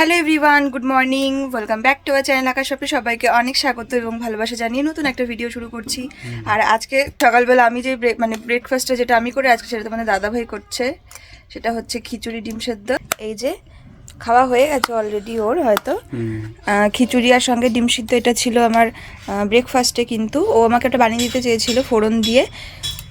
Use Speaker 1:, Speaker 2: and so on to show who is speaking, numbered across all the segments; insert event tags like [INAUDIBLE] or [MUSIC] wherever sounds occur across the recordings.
Speaker 1: Hello everyone good morning welcome back to our channel Akash শপে সবাইকে অনেক স্বাগত এবং ভালোবাসা জানিয়ে নতুন একটা ভিডিও শুরু করছি। আর আজকে সকালবেলা আমি যে ব্রেক মানে ব্রেকফাস্টটা যেটা আমি করে আজকে সেটা তোমাদের দাদাভাই করছে সেটা হচ্ছে খিচুড়ি ডিম সেদ্ধ। এই যে খাওয়া হয়ে গেছে অলরেডি ওর হয়তো। খিচুড়ি আর সঙ্গে ডিম সিদ্ধ এটা ছিল আমার ব্রেকফাস্টে কিন্তু। ও আমাকে একটা বানিয়ে দিতে চেয়েছিল ফোড়ন দিয়ে।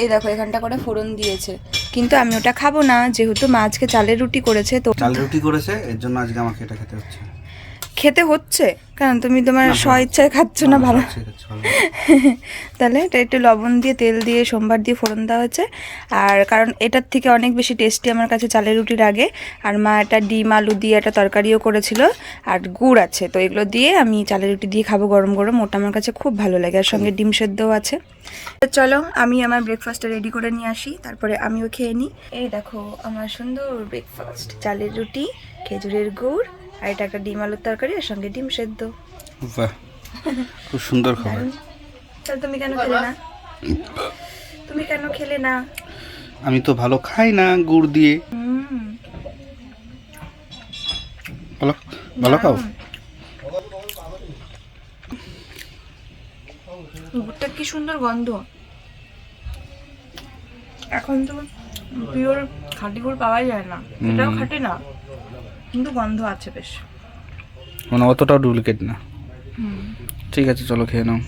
Speaker 1: এই দেখো, এখানটা করে ফোড়ন দিয়েছে। কিন্তু আমি ওটা খাব না, যেহেতু মা আজকে চালের রুটি করেছে, তো
Speaker 2: চালের রুটি করেছে, এর জন্য আজকে আমাকে এটা খেতে হচ্ছে।
Speaker 1: খেতে হচ্ছে? কারণ তুমি তোমার
Speaker 2: না,
Speaker 1: স্ব ইচ্ছায় খাচ্ছ না ভালো। [LAUGHS] তাহলে এটা একটু লবণ দিয়ে তেল দিয়ে সোমবার দিয়ে ফোড়ন দেওয়া হয়েছে। আর কারণ এটার থেকে অনেক বেশি টেস্টি আমার কাছে চালের রুটির আগে। আর মা একটা ডিম আলু দিয়ে একটা তরকারিও করেছিল। আর গুড় আছে তো এগুলো দিয়ে আমি চালের রুটি দিয়ে খাব গরম গরম। ওটা আমার কাছে খুব ভালো লাগে। আর সঙ্গে ডিম সেদ্ধও আছে। তো চলো আমি আমার ব্রেকফাস্টটা রেডি করে নিয়ে আসি। তারপরে আমিও খেয়ে নিই। এই দেখো আমার সুন্দর ব্রেকফাস্ট চালের রুটি খেজুরের গুড় আর এটা একটা ডিম আলুর তরকারি এর সঙ্গে ডিম সেদ্ধ।
Speaker 2: বাহ খুব সুন্দর খাবার।
Speaker 1: তাহলে তুমি কেন খেলে না? তুমি কেন খেলে না?
Speaker 2: আমি তো ভালো খাই না গুড় দিয়ে। ভালো ভালো খাও।
Speaker 1: গুড়টা কি সুন্দর গন্ধ। এখন তো পিওর খাঁটি গুড় পাওয়াই যায় না। এটাও। খাঁটি না। কিন্তু গন্ধ আছে বেশ।
Speaker 2: মানে অতটাও ডুপ্লিকেট না। ঠিক আছে চলো খেয়ে নাও।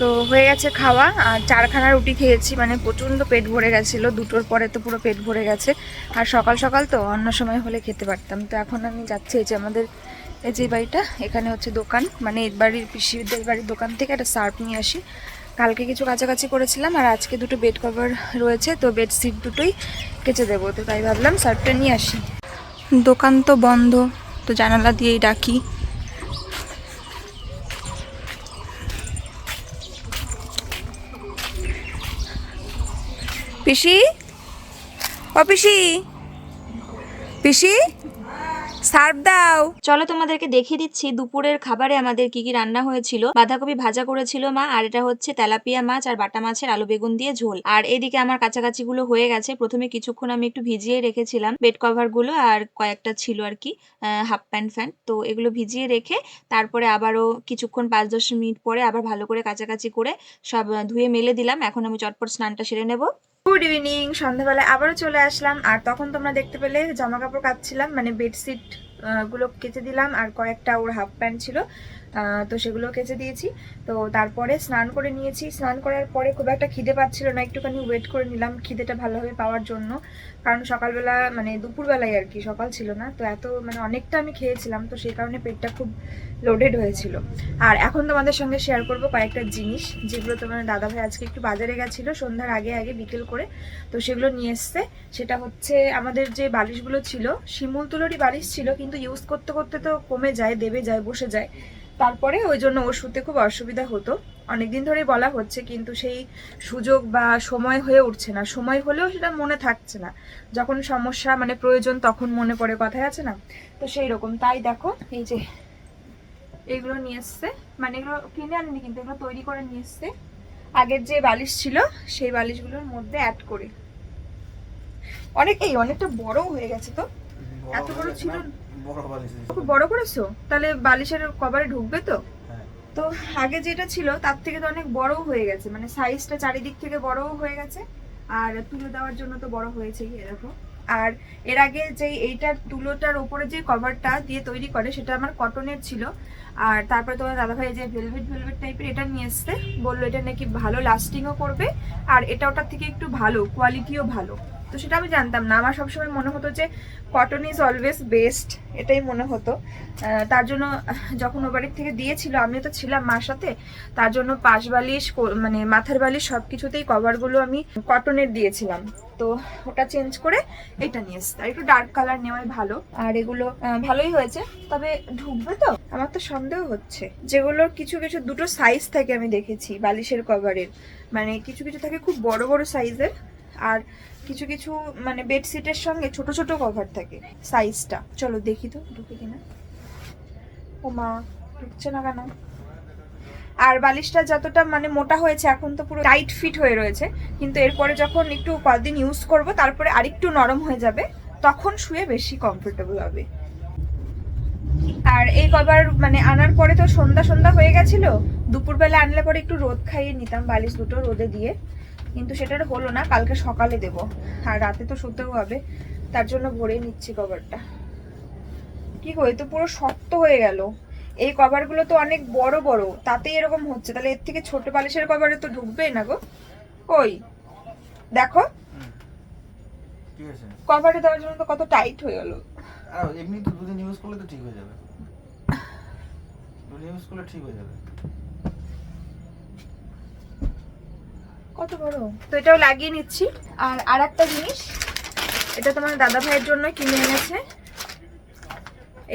Speaker 1: তো হয়ে গেছে খাওয়া আর চারখানা রুটি খেয়েছি মানে প্রচণ্ড পেট ভরে গেছিল দুটোর পরে তো পুরো পেট ভরে গেছে। আর সকাল সকাল তো অন্য সময় হলে খেতে পারতাম। তো এখন আমি যাচ্ছি এই যে আমাদের এই যে বাড়িটা এখানে হচ্ছে দোকান। মানে এর বাড়ির পিসিদের বাড়ির দোকান থেকে একটা সার্ফ নিয়ে আসি। কালকে কিছু কাছাকাছি করেছিলাম আর আজকে দুটো বেড কভার রয়েছে, তো বেডশিট দুটোই কেচে দেবো। তো তাই ভাবলাম সার্ফটা নিয়ে আসি। দোকান তো বন্ধ, তো জানালা দিয়েই ডাকি। পিসি? ও পিসি? পিসি? সার্ভ দাও।
Speaker 3: চলো তোমাদেরকে দেখিয়ে দিচ্ছি দুপুরের খাবারে আমাদের কি কি রান্না হয়েছিল। বাঁধাকপি ভাজা করেছিল মা, আর এটা হচ্ছে তেলাপিয়া মাছ আর বাটা মাছের আলু বেগুন দিয়ে ঝোল। আর এদিকে আমার কাছাকাছি গুলো হয়ে গেছে। প্রথমে কিছুক্ষণ আমি একটু ভিজিয়ে রেখেছিলাম বেড কভারগুলো আর কয়েকটা ছিল আর কি হাফ প্যান্ট ফ্যান্ট তো এগুলো ভিজিয়ে রেখে তারপরে আবারও কিছুক্ষণ পাঁচ দশ মিনিট পরে আবার ভালো করে কাছাকাছি করে সব ধুয়ে মেলে দিলাম। এখন আমি চটপট স্নানটা সেরে নেব।
Speaker 1: গুড ইভিনিং সন্ধ্যাবেলায় আবারও চলে আসলাম। আর তখন তোমরা দেখতে পেলে জামা কাপড় কাটছিলাম মানে বেডশিটগুলো কেচে দিলাম। আর কয়েকটা ওর হাফ প্যান্ট ছিল। তো সেগুলো কেচে দিয়েছি। তো তারপরে স্নান করে নিয়েছি। স্নান করার পরে খুব একটা খিদে পাচ্ছিল না। একটুখানি ওয়েট করে নিলাম খিদেটা ভালোভাবে পাওয়ার জন্য। কারণ সকালবেলা মানে দুপুরবেলায় আর কি, সকাল ছিল না। তো এত মানে অনেকটা আমি খেয়েছিলাম। তো সেই কারণে পেটটা খুব লোডেড হয়েছিল। আর এখন তোমাদের সঙ্গে শেয়ার করব কয়েকটা জিনিস, যেগুলো তোমার দাদাভাই আজকে একটু বাজারে গেছিল সন্ধ্যার আগে আগে বিকেল করে। তো সেগুলো নিয়ে এসছে। সেটা হচ্ছে আমাদের যে বালিশগুলো ছিল, শিমুল তুলোরই বালিশ ছিল, কিন্তু ইউজ করতে করতে তো কমে যায়, দেবে যায়, বসে যায়। তারপরে ওই জন্য ওর শুতে খুব অসুবিধা হতো। অনেকদিন ধরেই বলা হচ্ছে কিন্তু সেই সুযোগ বা সময় হয়ে উঠছে না। সময় হলেও সেটা মনে থাকছে না। যখন সমস্যা মানে প্রয়োজন তখন মনে পড়ে কথায় আছে না? তো সেই রকম তাই দেখো এই যে এগুলো নিয়ে এসছে। মানে এগুলো কিনে আনিনি কিন্তু এগুলো তৈরি করে নিয়ে এসছে। আগের যে বালিশ ছিল সেই বালিশগুলোর মধ্যে অ্যাড করে। অনেক এই অনেকটা বড় হয়ে গেছে তো? এত বড় ছিল না। খুব বড় করেছ? তাহলে বালিশের কভারে ঢুকবে তো?
Speaker 2: হ্যাঁ।
Speaker 1: তো আগে যেটা ছিল তার থেকে তো অনেক বড়ও হয়ে গেছে। মানে সাইজটা চারিদিক থেকে বড়ও হয়ে গেছে। আর তুলে দেওয়ার জন্য তো বড় হয়েছেই এরকম আর এর আগে যে এইটার তুলোটার উপরে যে কভারটা দিয়ে তৈরি করে সেটা আমার কটনের ছিল। আর তারপরে তোমার দাদাভাই যে ভেলভেট ভেলভেট টাইপের এটা নিয়ে এসছে। বলল এটা নাকি ভালো লাস্টিংও করবে। আর এটা ওটার থেকে একটু ভালো কোয়ালিটিও ভালো। তো সেটা আমি জানতাম না। আমার সবসময় মনে হতো যে কটন ইজ অলওয়েজ বেস্ট এটাই মনে হতো। তার জন্য যখন ও বাড়ির থেকে দিয়েছিল, আমিও তো ছিলাম মার সাথে, তার জন্য পাশ বালিশ মানে মাথার বালিশ সব কিছুতেই কভারগুলো আমি কটনের দিয়েছিলাম। তো ওটা চেঞ্জ করে এটা নিয়ে এসছে। আর একটু ডার্ক কালার নেওয়াই ভালো। আর এগুলো ভালোই হয়েছে। তবে ঢুকবে তো? আমার তো সন্দেহ হচ্ছে। যেগুলোর কিছু কিছু দুটো সাইজ থাকে আমি দেখেছি বালিশের কভারের মানে কিছু কিছু থাকে খুব বড় বড় সাইজের আর কিছু কিছু মানে বেডশিটের সঙ্গে ছোট ছোট কভার থাকে সাইজটা চলো দেখি তো, ঢুকে কিনা। ও মা, ঢুকছে না কেন? আর বালিশটা যতটা মানে মোটা হয়েছে, এখন তো পুরো টাইট ফিট হয়ে রয়েছে। কিন্তু এরপরে যখন একটু কদিন ইউজ করব, তারপরে আরেকটু নরম হয়ে যাবে, তখন শুয়ে বেশি কমফোর্টেবল হবে। আর এই কভার মানে আনার পরে তো সন্ধ্যা সন্ধ্যা হয়ে গেছিল, দুপুরবেলা আনলে পরে একটু রোদ খাইয়ে নিতাম, বালিশ দুটো রোদে দিয়ে। কিন্তু সেটার হলো না কালকে সকালে দেব। আর রাতে তো শুতেও হবে তার জন্য ভরে নিচ্ছি কভারটা কি গো তো পুরো শক্ত হয়ে গেল। এই কভারগুলো তো অনেক বড় বড় তাতেই এরকম হচ্ছে। তাহলে এর থেকে ছোট বালিশের কভারে তো ঢুকবেই না গো? কই? দেখো।
Speaker 2: ঠিক আছে
Speaker 1: কভারে দেওয়ার জন্য তো কত টাইট হয়ে গেল।
Speaker 2: আর এমনি তো দুদিন ইউজ করলে তো ঠিক হয়ে যাবে। দুদিন ইউজ করলে ঠিক হয়ে যাবে।
Speaker 1: কত বড়? তো এটাও লাগিয়ে নিচ্ছি। আর আর একটা জিনিস, এটা তোমার দাদা ভাইয়ের জন্য কিনে এনেছে।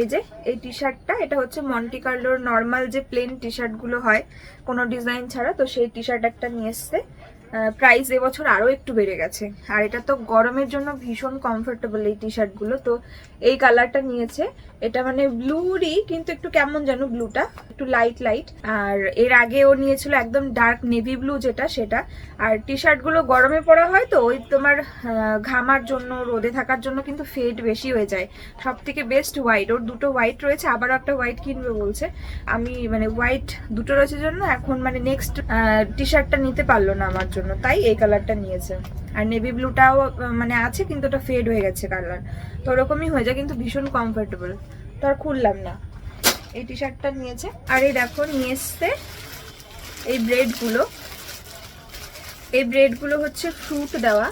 Speaker 1: এই যে, এই টি শার্টটা এটা হচ্ছে মন্টি কার্লোর নর্মাল যে প্লেন টি শার্টগুলো হয়, কোনো ডিজাইন ছাড়া, তো সেই টি শার্ট একটা নিয়ে এসছে। প্রাইস এবছর আরও একটু বেড়ে গেছে। আর এটা তো গরমের জন্য ভীষণ কমফোর্টেবল এই টি শার্টগুলো তো এই কালারটা নিয়েছে। এটা মানে ব্লুরই কিন্তু একটু কেমন যেন ব্লুটা একটু লাইট লাইট আর এর আগে ও নিয়েছিল একদম ডার্ক নেভি ব্লু যেটা, সেটা। আর টি শার্টগুলো গরমে পরা হয় তো, ওই তোমার ঘামার জন্য, রোদে থাকার জন্য কিন্তু ফেড বেশি হয়ে যায়। সব থেকে বেস্ট হোয়াইট ওর দুটো হোয়াইট রয়েছে, আবারও একটা হোয়াইট কিনবে বলছে। আমি মানে হোয়াইট দুটো রয়েছে জন্য, এখন মানে নেক্সট টি শার্টটা নিতে পারল না আমার তাই এই কালারটা নিয়েছে। আর নেভি ব্লুটাও মানে আছে, কিন্তু ওটা ফেড হয়ে গেছে কালার তো ওরকমই হয়ে যায়, কিন্তু ভীষণ কমফোর্টেবল তো আর খুললাম না। এই টি শার্টটা নিয়েছে। আর এই দেখো, নিয়ে এসছে এই ব্রেডগুলো এই ব্রেডগুলো হচ্ছে ফ্রুট দেওয়া।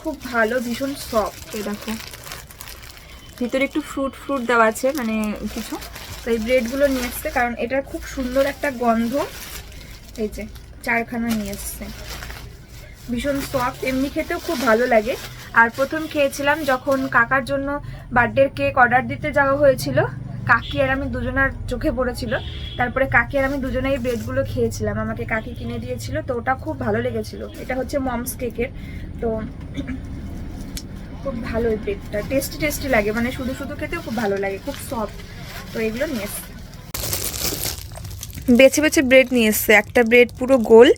Speaker 1: খুব ভালো, ভীষণ সফট এই দেখো। ভিতরে একটু ফ্রুট ফ্রুট দেওয়া আছে মানে কিছু। তো এই ব্রেডগুলো নিয়ে এসছে, কারণ এটার খুব সুন্দর একটা গন্ধ। এই যে, চারখানা নিয়ে এসছে। ভীষণ সফট এমনি খেতেও খুব ভালো লাগে। আর প্রথম খেয়েছিলাম যখন কাকার জন্য বার্থডের কেক অর্ডার দিতে যাওয়া হয়েছিল, কাকি আর আমি দুজনার চোখে পড়েছিল। তারপরে কাকি আর আমি দুজনেই ব্রেডগুলো খেয়েছিলাম। আমাকে কাকি কিনে দিয়েছিল, তো ওটা খুব ভালো লেগেছিল। এটা হচ্ছে মমস কেকের তো খুব ভালো এই ব্রেডটা টেস্টি টেস্টি লাগে মানে শুধু শুধু খেতেও খুব ভালো লাগে, খুব সফট তো এগুলো নিয়ে বেছে বেছে ব্রেড নিয়ে এসছে। একটা ব্রেড পুরো গোল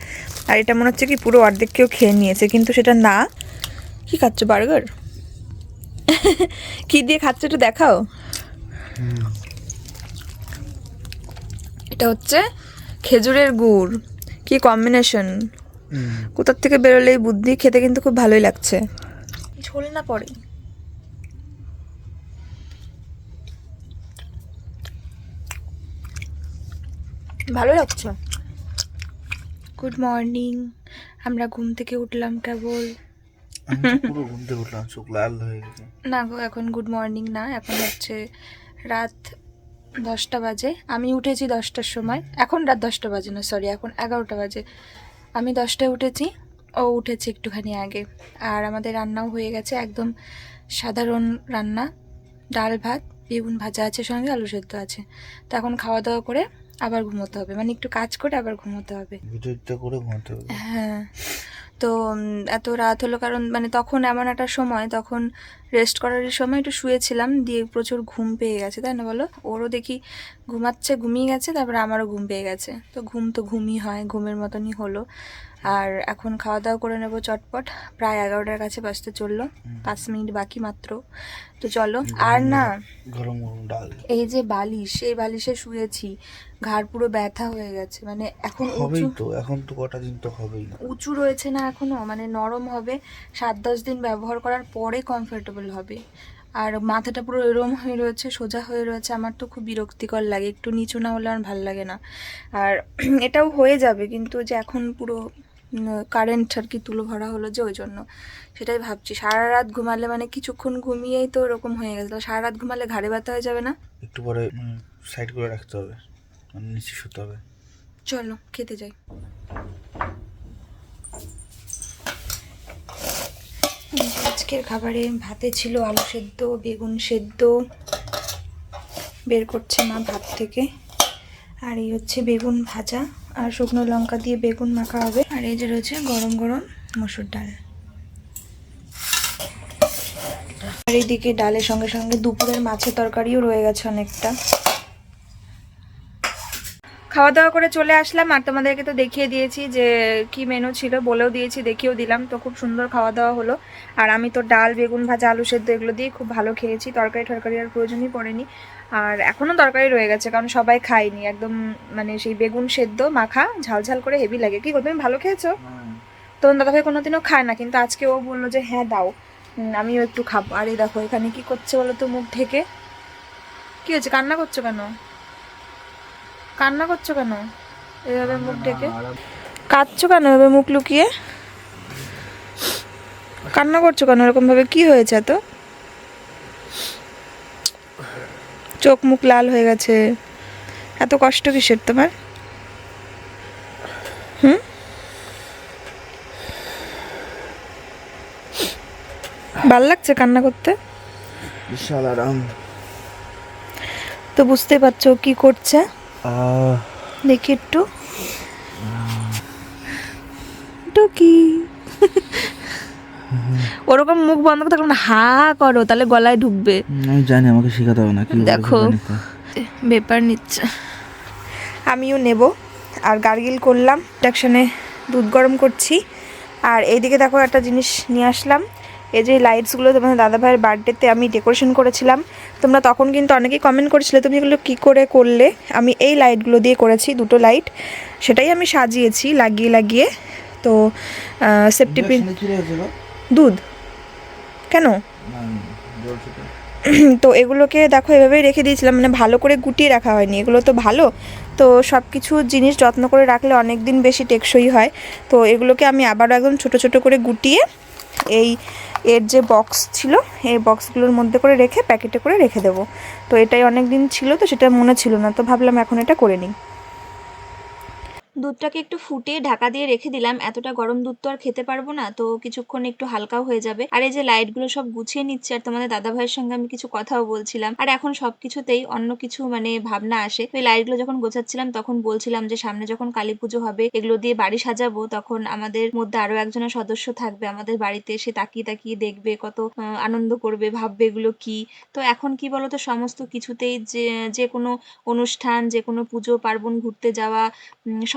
Speaker 1: আর এটা মনে হচ্ছে কি পুরো অর্ধেক কেউ খেয়ে নিয়েছে কিন্তু সেটা না। কি খাচ্ছ বার্গার? কি দিয়ে খাচ্ছ একটু দেখাও। এটা হচ্ছে খেজুরের গুড়। কি কম্বিনেশন কোথার থেকে বেরোলে এই বুদ্ধি? খেতে কিন্তু খুব ভালোই লাগছে। ঝোল না পড়ে ভালো লাগছে? গুড মর্নিং আমরা ঘুম থেকে উঠলাম কেবল।
Speaker 2: আমি তো পুরো ঘুম থেকে উঠলাম চোখ লাল হয়ে গেছে।
Speaker 1: না গো এখন গুড মর্নিং না এখন হচ্ছে রাত দশটা বাজে। আমি উঠেছি দশটার সময়। এখন রাত দশটা বাজে না সরি এখন এগারোটা বাজে। আমি দশটায় উঠেছি ও উঠেছে একটুখানি আগে। আর আমাদের রান্নাও হয়ে গেছে একদম সাধারণ রান্না। ডাল ভাত বেগুন ভাজা আছে সঙ্গে আলু সেদ্ধ আছে। তো এখন খাওয়া দাওয়া করে আবার ঘুমোতে হবে। মানে একটু কাজ করে আবার ঘুমোতে হবে।
Speaker 2: করে ঘুমাতে হবে।
Speaker 1: হ্যাঁ। তো এত রাত হলো কারণ মানে তখন এমন একটা সময় তখন রেস্ট করার সময় একটু শুয়েছিলাম দিয়ে প্রচুর ঘুম পেয়ে গেছে তাই না বলো? ওরও দেখি ঘুমাচ্ছে ঘুমিয়ে গেছে তারপরে আমারও ঘুম পেয়ে গেছে। তো ঘুম তো ঘুমই হয় ঘুমের মতনই হলো। আর এখন খাওয়া দাওয়া করে নেব চটপট। প্রায় এগারোটার কাছে বাজতে চলল। পাঁচ মিনিট বাকি মাত্র। তো চলো আর না এই যে বালিশ এই বালিশে শুয়েছি। ঘাড় পুরো ব্যথা হয়ে গেছে। মানে এখন
Speaker 2: হবেই
Speaker 1: উঁচু
Speaker 2: তো এখন তো কটা দিন তো হবেই
Speaker 1: উঁচু রয়েছে না এখনও মানে নরম হবে। সাত দশ দিন ব্যবহার করার পরে কমফোর্টেবল হবে। আর মাথাটা পুরো এরম হয়ে রয়েছে সোজা হয়ে রয়েছে। আমার তো খুব বিরক্তিকর লাগে। একটু নিচু না হলে আমার ভালো লাগে না। আর [CLEARS THROAT] এটাও হয়ে যাবে কিন্তু যে এখন পুরো কারেন্ট আর কি তুলো ভরা হলো যে ওই জন্য সেটাই ভাবছি। সারা রাত ঘুমালে মানে কিছুক্ষণ ঘুমিয়েই তো ওরকম হয়ে গেছে। তাহলে সারা রাত ঘুমালে ঘাড়ে ব্যথা হয়ে যাবে না?
Speaker 2: একটু পরে সাইড করে রাখতে হবে। মানে নিচে শুতে হবে।
Speaker 1: চলো খেতে যাই। আজকের খাবারে ভাতে ছিল আলু সেদ্ধ বেগুন সেদ্ধ। বের করছে মা ভাত থেকে। আর এই হচ্ছে বেগুন ভাজা। আর শুকনো লঙ্কা দিয়ে বেগুন মাখা হবে। আর এই যে রয়েছে গরম গরম মসুর ডাল। আর এইদিকে ডালের সঙ্গে সঙ্গে দুপুরের মাছের তরকারিও রয়ে গেছে অনেকটা। খাওয়া দাওয়া করে চলে আসলাম, আর তোমাদেরকে তো দেখিয়ে দিয়েছি যে কি মেনু ছিল, বলেও দিয়েছি, দেখিয়েও দিলাম। তো খুব সুন্দর খাওয়া দাওয়া হলো। আর আমি তো ডাল, বেগুন ভাজা, আলু সেদ্ধ এগুলো দিয়ে খুব ভালো খেয়েছি। তরকারি টরকারি আর প্রয়োজনই পড়েনি। আর এখনও তরকারি রয়ে গেছে কারণ সবাই খায়নি। একদম মানে সেই বেগুন সেদ্ধ মাখা ঝাল ঝাল করে হেভি লাগে। কি তুমি ভালো খেয়েছো? তখন দাদাভাই কোনোদিনও খায় না কিন্তু আজকে ও বলল যে হ্যাঁ দাও। আমিও একটু খাব। আর এই দেখো এখানে কি করছে বলো তো মুখ ঢেকে? কি হয়েছে? কান্না করছ কেন? কান্না করছ কেন? এভাবে মুখ ঢেকে? কাঁদছো কেন এভাবে মুখ লুকিয়ে? কান্না করছ কেন? এরকম ভাবে কি হয়েছে এত? চোখ মুখ লাল হয়ে গেছে। এত কষ্ট কিসের তোমার? হুম? ভালো লাগছে কান্না করতে?
Speaker 2: বিশাল আরাম।
Speaker 1: তো বুঝতেই পারছ কি করছে? দেখি একটু। টুকি ওরকম মুখ বন্ধ করে থাকলে না হা করো তাহলে গলায় ঢুকবে।
Speaker 2: আমি জানি আমাকে শেখাতে হবে না কি
Speaker 1: দেখো। ব্যাপার নিচ্ছে। আমিও নেব। আর গার্গিল করলাম ইন্ডাকশানে দুধ গরম করছি। আর এইদিকে দেখো একটা জিনিস নিয়ে আসলাম। এই যে লাইটসগুলো তোমাদের দাদা ভাইয়ের বার্থডেতে আমি ডেকোরেশন করেছিলাম। তোমরা তখন কিন্তু অনেকেই কমেন্ট করেছিলে তুমি এগুলো কী করে করলে? আমি এই লাইটগুলো দিয়ে করেছি দুটো লাইট। সেটাই আমি সাজিয়েছি লাগিয়ে লাগিয়ে। তো সেফটি পিন দুধ? কেন? [CLEARS THROAT] তো এগুলোকে দেখো এভাবেই রেখে দিয়েছিলাম মানে ভালো করে গুটিয়ে রাখা হয়নি। এগুলো তো ভালো, তো সব কিছু জিনিস যত্ন করে রাখলে অনেক দিন বেশি টেকসই হয়। তো এগুলোকে আমি আবারও একদম ছোট ছোট করে গুটিয়ে এই এর যে বক্স ছিল, এই বক্সগুলোর মধ্যে করে রেখে প্যাকেটে করে রেখে দেবো। তো এটাই অনেক দিন ছিল তো সেটা মনে ছিল না, তো ভাবলাম এখন এটা করে নিই।
Speaker 3: দুধটাকে একটু ফুটিয়ে ঢাকা দিয়ে রেখে দিলাম। এতটা গরম দুধ তো আর খেতে পারব না, তো কিছুক্ষণ একটু হালকাও হয়ে যাবে। আর এই যে লাইটগুলো সব গুছিয়ে নিচ্ছে, আর তোমাদের দাদা ভাইয়ের সঙ্গে আমি কিছু কথাও বলছিলাম। আর এখন সবকিছুতেই অন্য কিছু মানে ভাবনা আসে। এই লাইটগুলো যখন গোছাচ্ছিলাম, তখন বলছিলাম যে সামনে যখন কালী পুজো হবে, এগুলো দিয়ে বাড়ি সাজাবো। তখন আমাদের মধ্যে আরও একজনের সদস্য থাকবে, আমাদের বাড়িতে এসে তাকিয়ে তাকিয়ে দেখবে কত আনন্দ করবে, ভাববে এগুলো কি। তো এখন কি বলতো, সমস্ত কিছুতেই যে যে কোনো অনুষ্ঠান, যে কোনো পুজো, পার্বণ, ঘুরতে যাওয়া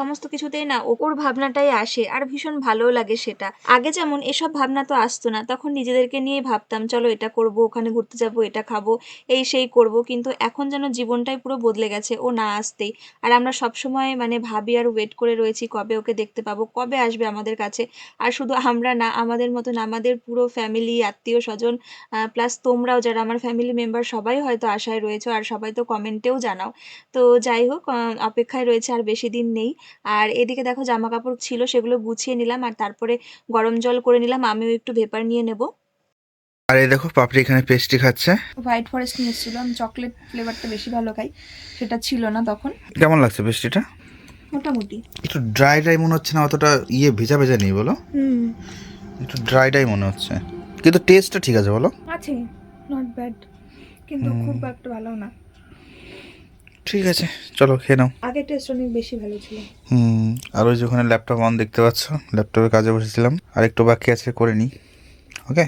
Speaker 3: সমস্ত কিছুতেই না ওর ভাবনাটাই আসে, আর ভীষণ ভালোও লাগে সেটা। আগে যেমন এসব ভাবনা তো আসতো না, তখন নিজেদেরকে নিয়ে ভাবতাম, চলো এটা করব, ওখানে ঘুরতে যাব, এটা খাব, এই সেই করব। কিন্তু এখন যেন জীবনটাই পুরো বদলে গেছে, ও না আসতেই। আর আমরা সব সময় মানে ভাবি, আর ওয়েট করে রয়েছি, কবে ওকে দেখতে পাবো, কবে আসবে আমাদের কাছে? আর শুধু আমরা না, আমাদের মতন আমাদের পুরো ফ্যামিলি আত্মীয় স্বজন প্লাস তোমরাও যারা আমার ফ্যামিলি মেম্বার সবাই হয়তো আশায় রয়েছে, আর সবাই তো কমেন্টেও জানাও। তো যাই হোক অপেক্ষায় রয়েছে, আর বেশি দিন নেই। আর এদিকে দেখো জামা কাপড় ছিল সেগুলো গুছিয়ে নিলাম আর তারপরে গরম জল করে নিলাম আমিও একটু ভেপার নিয়ে নেব।
Speaker 2: আর এই দেখো পাপড়ি এখানে পেস্ট্রি খাচ্ছে।
Speaker 1: হোয়াইট ফরেস্ট নিয়ে এসেছিল আমি চকলেট ফ্লেভারটা বেশি ভালো খাই সেটা ছিল না তখন।
Speaker 2: কেমন লাগছে পেস্ট্রিটা
Speaker 1: মোটামুটি।
Speaker 2: একটু ড্রাই ড্রাই মনে হচ্ছে না অতটা ইয়ে ভেজা ভেজা নেই বলো?
Speaker 1: হুম।
Speaker 2: একটু ড্রাই ড্রাই মনে হচ্ছে। কিন্তু টেস্টটা ঠিক আছে বলো?
Speaker 1: আছে নট ব্যাড কিন্তু খুব একটা ভালো না।
Speaker 2: ঠিক আছে চলো খেয়ে নাও।
Speaker 1: আগের টেস্ট অনেক বেশি ভালো ছিল।
Speaker 2: হুম আর ওই যে ওখানে ল্যাপটপ অন দেখতে পাচ্ছ ল্যাপটপে কাজে বসেছিলাম। আর একটু বাকি আছে করে নিই ওকে